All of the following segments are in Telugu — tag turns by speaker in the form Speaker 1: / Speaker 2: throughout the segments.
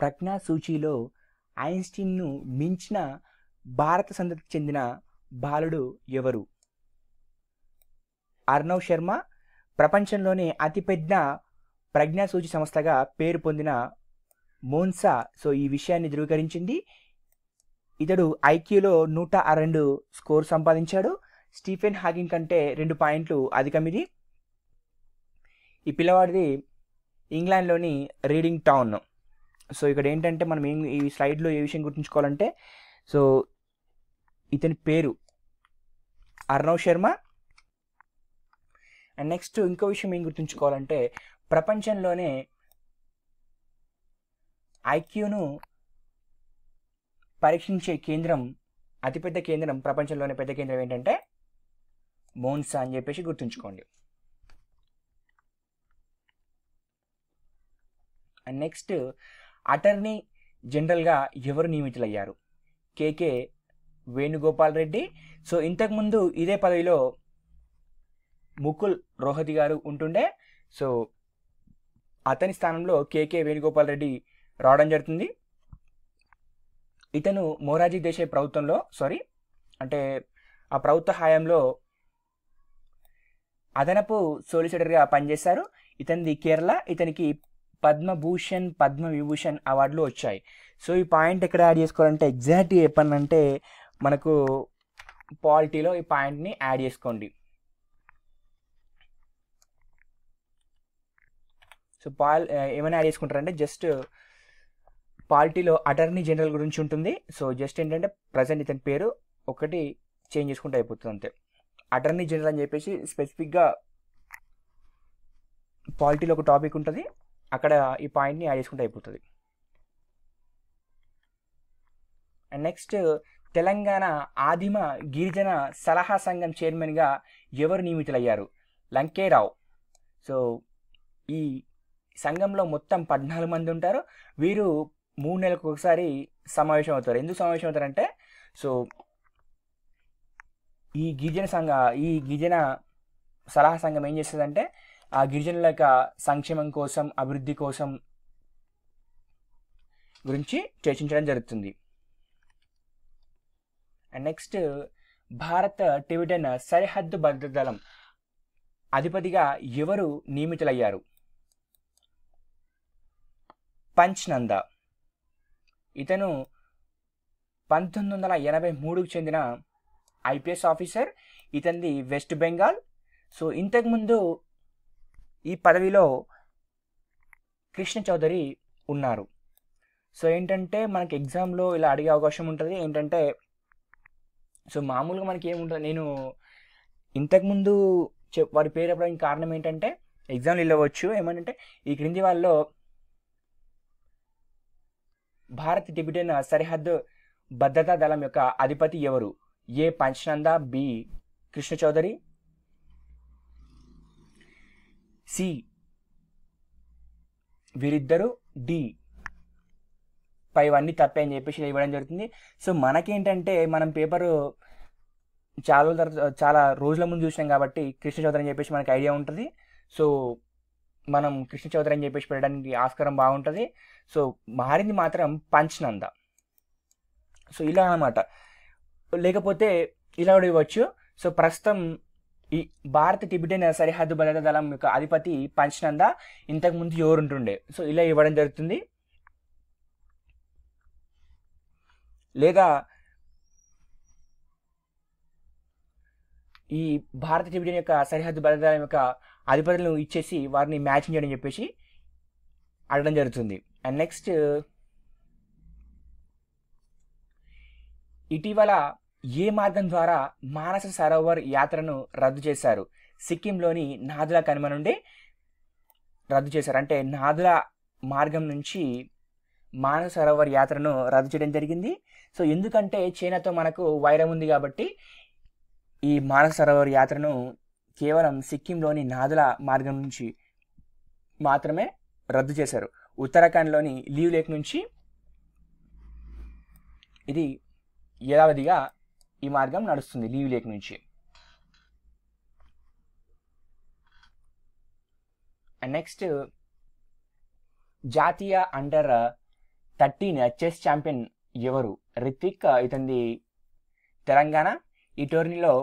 Speaker 1: ప్రజ్ఞా సూచీలో ఐన్స్టీన్ను మించిన భారత సంతతికి చెందిన బాలుడు ఎవరు? అర్ణవ్ శర్మ ప్రపంచంలోనే అతిపెద్ద ప్రజ్ఞా సూచి సంస్థగా పేరు పొందిన మోన్సా. సో ఈ విషయాన్ని ధృవీకరించింది. ఇతడు ఐక్యూలో నూట రెండు స్కోర్ సంపాదించాడు. స్టీఫెన్ హాకింగ్ కంటే రెండు పాయింట్లు అధికమిది ఈ పిల్లవాడిది ఇంగ్లాండ్లోని రీడింగ్ టౌన్. సో ఇక్కడ ఏంటంటే మనం ఏం ఈ స్లైడ్లో ఏ విషయం గుర్తుంచుకోవాలంటే సో ఇతని పేరు అర్ణవ్ శర్మ. అండ్ నెక్స్ట్ ఇంకో విషయం ఏం గుర్తుంచుకోవాలంటే ప్రపంచంలోనే ఐక్యూను పరీక్షించే కేంద్రం అతిపెద్ద కేంద్రం ప్రపంచంలోనే పెద్ద కేంద్రం ఏంటంటే మోన్సా అని చెప్పేసి గుర్తుంచుకోండి. అండ్ నెక్స్ట్ అటర్నీ జనరల్గా ఎవరు నియమితులయ్యారు? కేకే వేణుగోపాల్ రెడ్డి. సో ఇంతకుముందు ఇదే పదవిలో ముకుల్ రోహతి గారు ఉంటుండే. సో అతని స్థానంలో కేకే వేణుగోపాల్ రెడ్డి రావడం జరుగుతుంది. ఇతను మొరార్జీ దేశాయ్ ప్రభుత్వంలో సారీ అంటే ఆ ప్రభుత్వ హయాంలో అదనపు సోలిసిటర్గా పనిచేశారు. ఇతనిది కేరళ ఇతనికి పద్మభూషణ్ పద్మ విభూషణ్ అవార్డులు వచ్చాయి. సో ఈ పాయింట్ ఎక్కడ యాడ్ చేసుకోవాలంటే ఎగ్జాక్ట్ చెప్పానంటే మనకు పాలిటీలో ఈ పాయింట్ని యాడ్ చేసుకోండి. సో పాల్ ఏమైనా యాడ్ చేసుకుంటారంటే జస్ట్ పాలిటీలో అటార్నీ జనరల్ గురించి ఉంటుంది. సో జస్ట్ ఏంటంటే ప్రజెంట్ ఇతని పేరు ఒకటి చేంజ్ చేసుకుంటే అయిపోతుంది అంతే. అటార్నీ జనరల్ అని చెప్పేసి స్పెసిఫిక్గా పాలిటీలో ఒక టాపిక్ ఉంటుంది. అక్కడ ఈ పాయింట్ని యాడ్ చేసుకుంటే అయిపోతుంది. అండ్ నెక్స్ట్ తెలంగాణ ఆదిమ గిరిజన సలహా సంఘం చైర్మన్గా ఎవరు నియమితులయ్యారు? లంకేరావు. సో ఈ సంఘంలో మొత్తం పద్నాలుగు మంది ఉంటారు. వీరు మూడు నెలలకు ఒకసారి సమావేశం అవుతారు. ఎందుకు సమావేశం అవుతారంటే సో ఈ గిరిజన సంఘ ఈ గిరిజన సలహా సంఘం ఏం చేస్తుందంటే ఆ గిరిజనుల యొక్క సంక్షేమం కోసం అభివృద్ధి కోసం గురించి చర్చించడం జరుగుతుంది. అండ్ నెక్స్ట్ భారత టిబెటన్ సరిహద్దు భద్రతా దళం అధిపతిగా ఎవరు నియమితులయ్యారు? పంచ్ నంద ఇతను పంతొమ్మిది వందల ఎనభై మూడుకు చెందిన ఐపీఎస్ ఆఫీసర్ ఇతనిది వెస్ట్ బెంగాల్. సో ఇంతకుముందు ఈ పదవిలో కృష్ణ చౌదరి ఉన్నారు. సో ఏంటంటే మనకి ఎగ్జామ్లో ఇలా అడిగే అవకాశం ఉంటుంది. ఏంటంటే సో మామూలుగా మనకి ఏముంటుంది నేను ఇంతకుముందు చెప్ వారి పేరు చెప్పడానికి కారణం ఏంటంటే ఎగ్జామ్లు వెళ్ళవచ్చు. ఏమంటే ఈ క్రింది వాళ్ళలో భారత్ టిబెటన్ సరిహద్దు భద్రతా దళం యొక్క అధిపతి ఎవరు? A. Panchananda B. Krishna Chowdhury C. వీరిద్దరు డి. పైవన్నీ తప్పే అని చెప్పేసి ఇవ్వడం జరుగుతుంది. సో మనకేంటంటే మనం పేపరు చాలా తర్వాత చాలా రోజుల ముందు చూసినాం కాబట్టి కృష్ణ చౌదరి అని చెప్పేసి మనకి ఐడియా ఉంటుంది. సో మనం కృష్ణ చౌదరి అని చెప్పేసి పెట్టడానికి ఆస్కారం బాగుంటుంది. సో మారింది మాత్రం పంచనంద. సో ఇలా అనమాట లేకపోతే ఇలా కూడా ఇవ్వచ్చు. సో ప్రస్తుతం ఈ భారత టిబిటన్ సరిహద్దు భద్రతా దళం యొక్క అధిపతి పంచనంద ఇంతకుముందు ఎవరు ఉంటుండే సో ఇలా ఇవ్వడం జరుగుతుంది. లేదా ఈ భారత టిబిటన్ యొక్క సరిహద్దు భద్రతా దళం యొక్క అధిపతులను ఇచ్చేసి వారిని మ్యాచింగ్ చేయడం చెప్పేసి అడగడం జరుగుతుంది. అండ్ నెక్స్ట్ ఇటీవల ఏ మార్గం ద్వారా మానస సరోవర్ యాత్రను రద్దు చేశారు? సిక్కింలోని నాదుల కనుమ నుండి రద్దు చేశారు. అంటే నాదుల మార్గం నుంచి మానస సరోవర్ యాత్రను రద్దు చేయడం జరిగింది. సో ఎందుకంటే చైనాతో మనకు వైరం ఉంది కాబట్టి ఈ మానస సరోవర్ యాత్రను కేవలం సిక్కింలోని నాదుల మార్గం నుంచి మాత్రమే రద్దు చేశారు. ఉత్తరాఖండ్లోని లీవ్ లేక్ నుంచి ఇది యథావధిగా ఈ మార్గం నడుస్తుంది లీవ్ లేక్ నుంచి. అండ్ నెక్స్ట్ జాతీయ అండర్ థర్టీన్ చెస్ ఛాంపియన్ ఎవరు? రిత్విక్ ఇతనిది తెలంగాణ. ఈ టోర్నీలో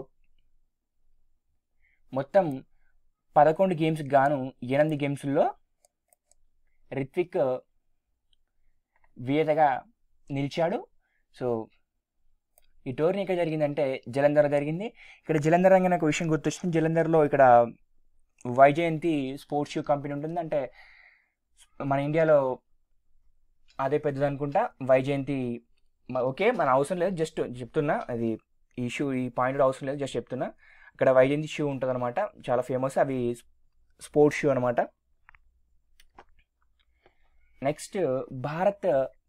Speaker 1: మొత్తం పదకొండు గేమ్స్ గాను ఎనిమిది గేమ్స్లో రిత్విక్ విజేతగా నిలిచాడు. సో ఈ టోర్నీ ఎక్కడ జరిగిందంటే జలంధర్ జరిగింది. ఇక్కడ జలంధర్ అని ఒక విషయం గుర్తొచ్చింది. జలంధర్లో ఇక్కడ వైజయంతి స్పోర్ట్స్ షూ కంపెనీ ఉంటుంది. అంటే మన ఇండియాలో అదే పెద్దది అనుకుంటా. వైజయంతి ఓకే మన అవసరం లేదు. జస్ట్ చెప్తున్నా అది ఈ షూ ఈ పాయింట్ అవసరం లేదు. జస్ట్ చెప్తున్నా. అక్కడ వైజయంతి షూ ఉంటుంది అనమాట చాలా ఫేమస్. అవి స్పోర్ట్స్ షూ అనమాట next Bharat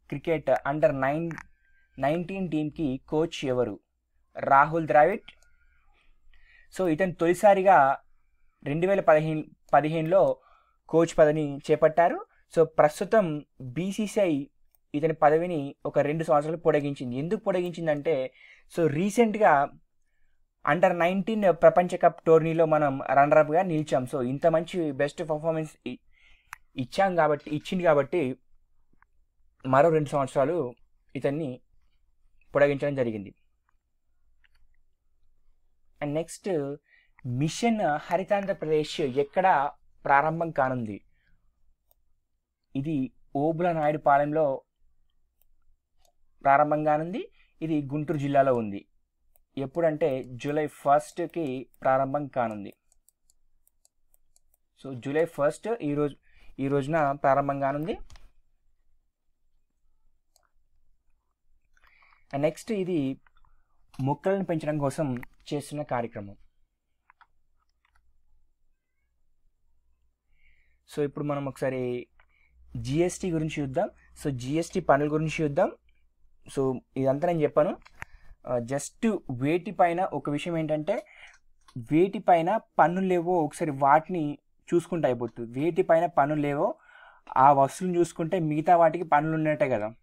Speaker 1: cricket under nine nineteen టీంకి కోచ్ ఎవరు? రాహుల్ ద్రావిడ్. సో ఇతను తొలిసారిగా రెండు వేల పదిహేను పదిహేనులో కోచ్ పదవిని చేపట్టారు. సో ప్రస్తుతం బీసీసీఐ ఇతని పదవిని ఒక రెండు సంవత్సరాలు పొడిగించింది. ఎందుకు పొడిగించిందంటే సో రీసెంట్గా అండర్ నైన్టీన్ ప్రపంచ కప్ టోర్నీలో మనం రన్నరప్గా నిలిచాం. సో ఇంత మంచి బెస్ట్ పర్ఫార్మెన్స్ ఇచ్చాం కాబట్టి ఇచ్చింది కాబట్టి మరో రెండు సంవత్సరాలు ఇతన్ని పొడగించడం జరిగింది. అండ్ నెక్స్ట్ మిషన్ హరితాంధ్రప్రదేశ్ ఎక్కడ ప్రారంభం కానుంది. ఇది ఓబుల నాయుడు పాలెంలో ప్రారంభం కానుంది. ఇది గుంటూరు జిల్లాలో ఉంది. ఎప్పుడంటే జూలై ఫస్ట్కి ప్రారంభం కానుంది. సో జూలై ఫస్ట్ ఈ రోజు ఈ రోజున ప్రారంభం కానుంది. నెక్స్ట్ ఇది మొక్కలను పెంచడం కోసం చేస్తున్న కార్యక్రమం. సో ఇప్పుడు మనం ఒకసారి జిఎస్టీ గురించి చూద్దాం. సో జిఎస్టీ పనుల గురించి చూద్దాం. సో ఇదంతా నేను చెప్పాను. Uh, జస్ట్ వేటిపైన ఒక విషయం ఏంటంటే వేటిపైన పన్నులు లేవో ఒకసారి వాటిని చూసుకుంటే అయిపోతుంది. వేటి పైన పన్నులు లేవో ఆ వస్తువులను చూసుకుంటే మిగతా వాటికి పనులు ఉన్నట్టే కదా.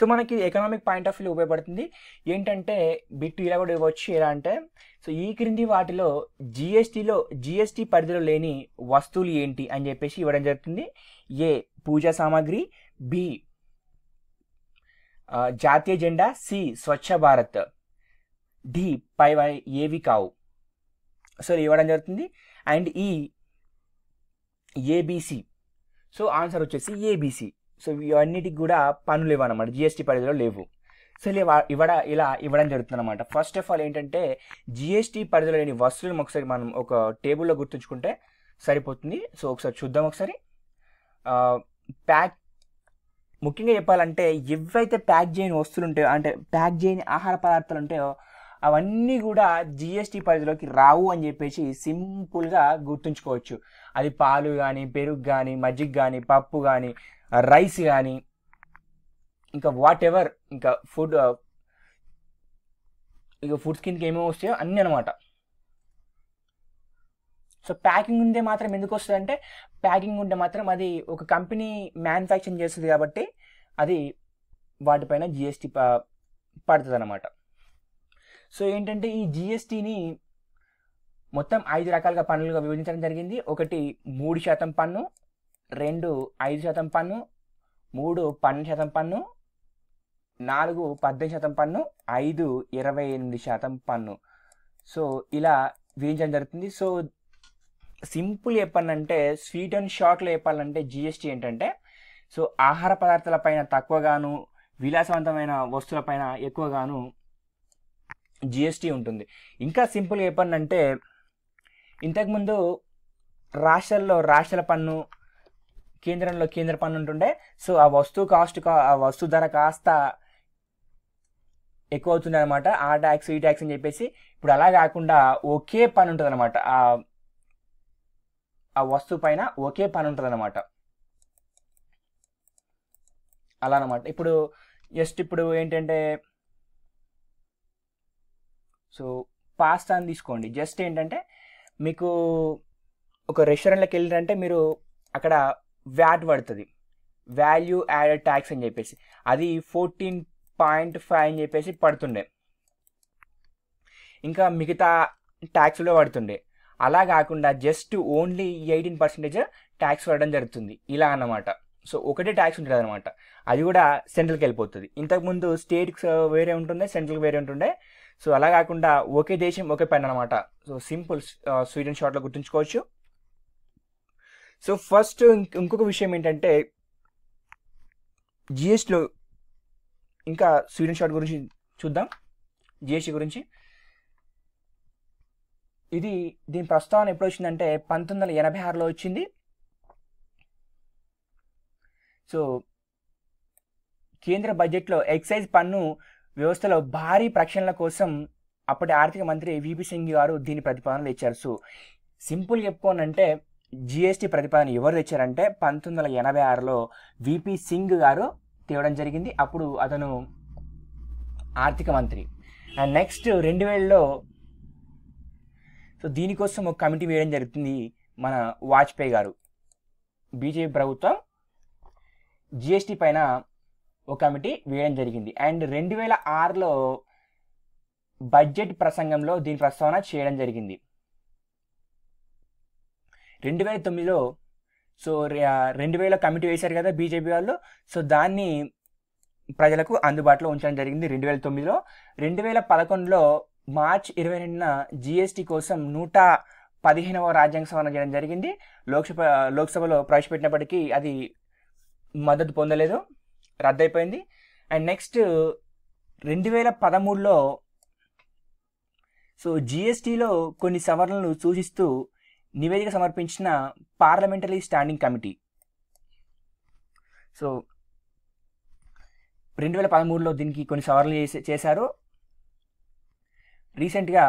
Speaker 1: సో మనకి ఎకనామిక్ పాయింట్ ఆఫ్ వ్యూ ఉపయోగపడుతుంది. ఏంటంటే బిట్ ఇలా కూడా ఇవ్వచ్చు. ఎలా అంటే సో ఈ క్రింది వాటిలో జిఎస్టీలో జిఎస్టీ పరిధిలో లేని వస్తువులు ఏంటి అని చెప్పేసి ఇవ్వడం జరుగుతుంది. ఏ పూజా సామాగ్రి బి జాతీయ జెండా సి స్వచ్ఛ భారత్ డి పై వై- ఏవి కావు. సో ఇవ్వడం జరుగుతుంది. అండ్ ఈ A B C so answer వచ్చేసి ఏబిసి సో ఇవన్నిటికి కూడా పనులు లేవు అనమాట జిఎస్టీ పరిధిలో లేవు. సో ఇలా ఇవ్వడ ఇలా ఇవ్వడం జరుగుతుంది అనమాట ఫస్ట్ ఆఫ్ ఆల్ ఏంటంటే జిఎస్టీ పరిధిలో లేని వస్తువులను ఒకసారి మనం ఒక టేబుల్లో గుర్తుంచుకుంటే సరిపోతుంది. సో ఒకసారి చూద్దాం ఒకసారి. ప్యాక్ ముఖ్యంగా చెప్పాలంటే ఎవైతే ప్యాక్ చేయని వస్తువులు ఉంటాయో అంటే ప్యాక్ చేయని ఆహార పదార్థాలు ఉంటాయో అవన్నీ కూడా జిఎస్టీ పరిధిలోకి రావు అని చెప్పేసి సింపుల్గా గుర్తుంచుకోవచ్చు. అది పాలు కానీ పెరుగు కానీ మజ్జిగ కానీ పప్పు కానీ రైస్ కానీ ఇంకా వాట్ ఎవర్ ఇంకా ఫుడ్ ఇక ఫుడ్స్ కిందకి ఏమేమి వస్తాయో అన్నీ అనమాట సో ప్యాకింగ్ ఉంటే మాత్రం ఎందుకు వస్తుంది అంటే ప్యాకింగ్ ఉంటే మాత్రం అది ఒక కంపెనీ మ్యానుఫ్యాక్చరింగ్ చేస్తుంది కాబట్టి అది వాటిపైన జిఎస్టీ పడుతుంది అనమాట సో ఏంటంటే ఈ జిఎస్టీని మొత్తం ఐదు రకాలుగా పన్నులుగా విభజించడం జరిగింది. ఒకటి మూడు శాతం పన్ను రెండు ఐదు శాతం పన్ను మూడు పన్నెండు శాతం పన్ను నాలుగు పద్దెనిమిది శాతం పన్ను ఐదు ఇరవై ఎనిమిది శాతం పన్ను. సో ఇలా విధించడం జరుగుతుంది. సో సింపుల్ చెప్పాలంటే స్వీట్ అండ్ షార్ట్లో చెప్పాలంటే జిఎస్టీ ఏంటంటే సో ఆహార పదార్థాలపైన తక్కువగాను విలాసవంతమైన వస్తువులపైన ఎక్కువగాను జిఎస్టీ ఉంటుంది. ఇంకా సింపుల్గా చెప్పాలంటే ఇంతకుముందు రాష్ట్రాల్లో రాష్ట్రాల పన్ను కేంద్రంలో కేంద్ర పన్ను ఉంటుండే. సో ఆ వస్తువు కాస్ట్ కా- ఆ వస్తువు ధర కాస్త ఎక్కువ అవుతుంది అనమాట ఆ ట్యాక్స్ ఈ ట్యాక్స్ అని చెప్పేసి. ఇప్పుడు అలా కాకుండా ఒకే పని ఉంటుంది అనమాట ఆ వస్తువు పైన ఒకే పని ఉంటుంది అనమాట అలా అనమాట ఇప్పుడు జస్ట్ ఇప్పుడు ఏంటంటే సో పాస్తా అని తీసుకోండి. జస్ట్ ఏంటంటే మీకు ఒక రెస్టారెంట్లోకి వెళ్ళారంటే మీరు అక్కడ వ్యాట్ పడుతుంది. వాల్యూ యాడెడ్ ట్యాక్స్ అని చెప్పేసి. అది ఫోర్టీన్ పాయింట్ ఫైవ్ అని చెప్పేసి పడుతుండే. ఇంకా మిగతా ట్యాక్స్లో పడుతుండే. అలా కాకుండా just only eighteen percentage tax పడడం జరుగుతుంది. ఇలా అన్నమాట. సో ఒకటే ట్యాక్స్ ఉంటుంది అనమాట అది కూడా సెంట్రల్కి వెళ్ళిపోతుంది. ఇంతకుముందు స్టేట్కి వేరే ఉంటుండే సెంట్రల్కి వేరే ఉంటుండే. సో అలా కాకుండా ఒకే దేశం ఒకే పెన్ అనమాట సో సింపుల్ స్వీడన్ షార్ట్లో గుర్తుంచుకోవచ్చు. సో ఫస్ట్ ఇంకొక విషయం ఏంటంటే జిఎస్టీలో ఇంకా స్వీడన్ షార్ట్ గురించి చూద్దాం. జిఎస్టీ గురించి. ఇది దీని ప్రస్తావన ఎప్పుడు వచ్చిందంటే పంతొమ్మిది వందల ఎనభై ఆరులో వచ్చింది. సో కేంద్ర బడ్జెట్లో ఎక్సైజ్ పన్ను వ్యవస్థలో భారీ ప్రక్షాళన కోసం అప్పటి ఆర్థిక మంత్రి విపి సింగ్ గారు దీని ప్రతిపాదనలు ఇచ్చారు. సో సింపుల్ చెప్పుకోనంటే జిఎస్టీ ప్రతిపాదన ఎవరు తెచ్చారంటే పంతొమ్మిది వందల ఎనభై ఆరులో విపి సింగ్ గారు తేవడం జరిగింది. అప్పుడు అతను ఆర్థిక మంత్రి. అండ్ నెక్స్ట్ రెండు వేలలో సో దీనికోసం ఒక కమిటీ వేయడం జరుగుతుంది మన వాజ్పేయి గారు. బీజేపీ ప్రభుత్వం జిఎస్టీ పైన ఒక కమిటీ వేయడం జరిగింది. అండ్ రెండు వేల ఆరులో బడ్జెట్ ప్రసంగంలో దీని ప్రస్తావన చేయడం జరిగింది. రెండు వేల తొమ్మిదిలో సో రెండు వేల కమిటీ వేశారు కదా బీజేపీ వాళ్ళు. సో దాన్ని ప్రజలకు అందుబాటులో ఉంచడం జరిగింది రెండు వేల తొమ్మిదిలో. రెండు వేల పదకొండులో మార్చ్ ఇరవై రెండున జిఎస్టీ కోసం నూట పదిహేనవ రాజ్యాంగ సవరణ చేయడం జరిగింది. లోక్సభ లోక్సభలో ప్రవేశపెట్టినప్పటికీ అది మద్దతు పొందలేదు. రద్దయిపోయింది. అండ్ నెక్స్ట్ రెండు వేల పదమూడులో సో జిఎస్టీలో కొన్ని సవరణలు సూచిస్తూ నివేదిక సమర్పించిన పార్లమెంటరీ స్టాండింగ్ కమిటీ. సో రెండు వేల పదమూడులో దీనికి కొన్ని సవరణలు చేసే చేశారు. రీసెంట్గా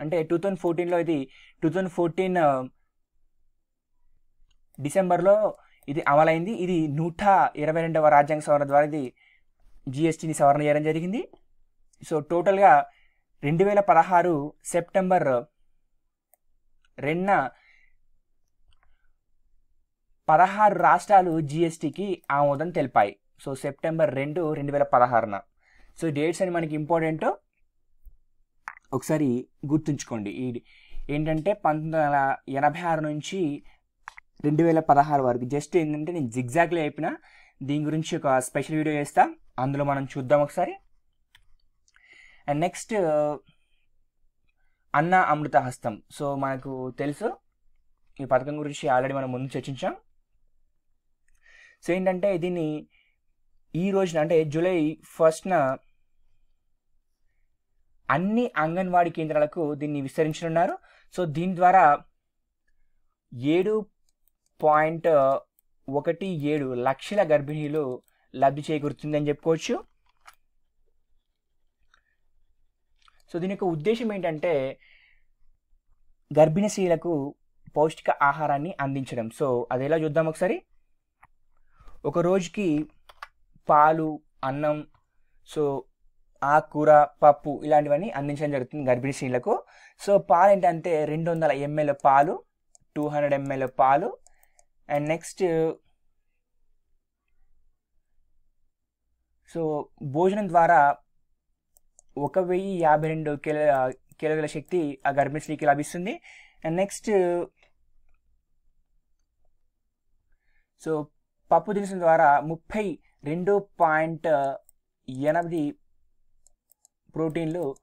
Speaker 1: అంటే టూ థౌజండ్ ఫోర్టీన్లో ఇది టూ థౌజండ్ ఫోర్టీన్ డిసెంబర్లో ఇది అమలైంది. ఇది నూట ఇరవై రెండవ రాజ్యాంగ సవరణ ద్వారా ఇది జిఎస్టీని సవరణ చేయడం జరిగింది. సో టోటల్గా రెండు వేల పదహారు సెప్టెంబర్ రెండున పదహారు రాష్ట్రాలు జిఎస్టీకి ఆమోదం తెలిపాయి. సో సెప్టెంబర్ రెండు రెండు వేల పదహారున. సో డేట్స్ అని మనకి ఇంపార్టెంట్ ఒకసారి గుర్తుంచుకోండి. ఈ ఏంటంటే పంతొమ్మిది వందల ఎనభై ఆరు నుంచి రెండు వేల పదహారు వరకు. జస్ట్ ఏంటంటే నేను జిగ్జాగ్లో అయిపోయిన దీని గురించి ఒక స్పెషల్ వీడియో చేస్తా. అందులో మనం చూద్దాం ఒకసారి. అండ్ నెక్స్ట్ uh, అన్న అమృత హస్తం. సో మనకు తెలుసు. ఈ పథకం గురించి ఆల్రెడీ మనం ముందు చర్చించాం. సో ఏంటంటే దీన్ని ఈ రోజున అంటే జూలై ఫస్ట్న అన్ని అంగన్వాడీ కేంద్రాలకు దీన్ని విస్తరించనున్నారు. సో దీని ద్వారా ఏడు పాయింట్ ఒకటి ఏడు లక్షల గర్భిణీలు లబ్ధి చేకూరుతుందని చెప్పుకోవచ్చు. సో దీని యొక్క ఉద్దేశం ఏంటంటే గర్భిణీ స్త్రీలకు పౌష్టిక ఆహారాన్ని అందించడం. సో అది ఎలా చూద్దాం ఒకసారి? ఒక రోజుకి పాలు అన్నం సో ఆకుకూర పప్పు ఇలాంటివన్నీ అందించడం జరుగుతుంది గర్భిణీ స్త్రీలకు. సో పాలు ఏంటంటే రెండు వందల ఎంఎల్ పాలు టూ హండ్రెడ్ ఎంఎల్ పాలు అండ్ నెక్స్ట్ సో భోజనం ద్వారా ఒక వెయ్యి యాభై రెండు కిలో కిలోల శక్తి ఆ గర్భిణీకి లభిస్తుంది. అండ్ నెక్స్ట్ సో పప్పు దినుసుల ద్వారా ముప్పై రెండు పాయింట్ ఎనిమిది ప్రోటీన్లు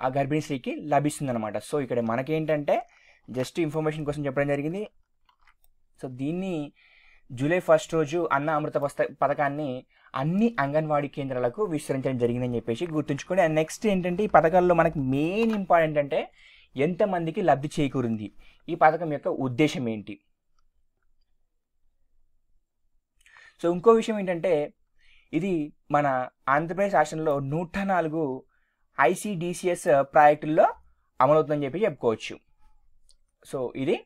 Speaker 1: ఆ గర్భిణీ స్త్రీకి లభిస్తుంది అనమాట సో ఇక్కడ మనకేంటంటే జస్ట్ ఇన్ఫర్మేషన్ కోసం చెప్పడం జరిగింది. సో దీన్ని జూలై ఫస్ట్ రోజు అన్న అమృత పస్త పథకాన్ని అన్ని అంగన్వాడీ కేంద్రాలకు విస్తరించడం జరిగిందని చెప్పేసి గుర్తుంచుకోండి. అండ్ నెక్స్ట్ ఏంటంటే ఈ పథకాల్లో మనకి మెయిన్ ఇంపార్టెంట్ అంటే ఎంతమందికి లబ్ధి చేకూరింది? ఈ పథకం యొక్క ఉద్దేశం ఏంటి? సో ఇంకో విషయం ఏంటంటే ఇది మన ఆంధ్రప్రదేశ్ రాష్ట్రంలో నూట నాలుగు ఐసిడిసిఎస్ ప్రాజెక్టుల్లో అమలవుతుందని చెప్పి చెప్పుకోవచ్చు. సో ఇది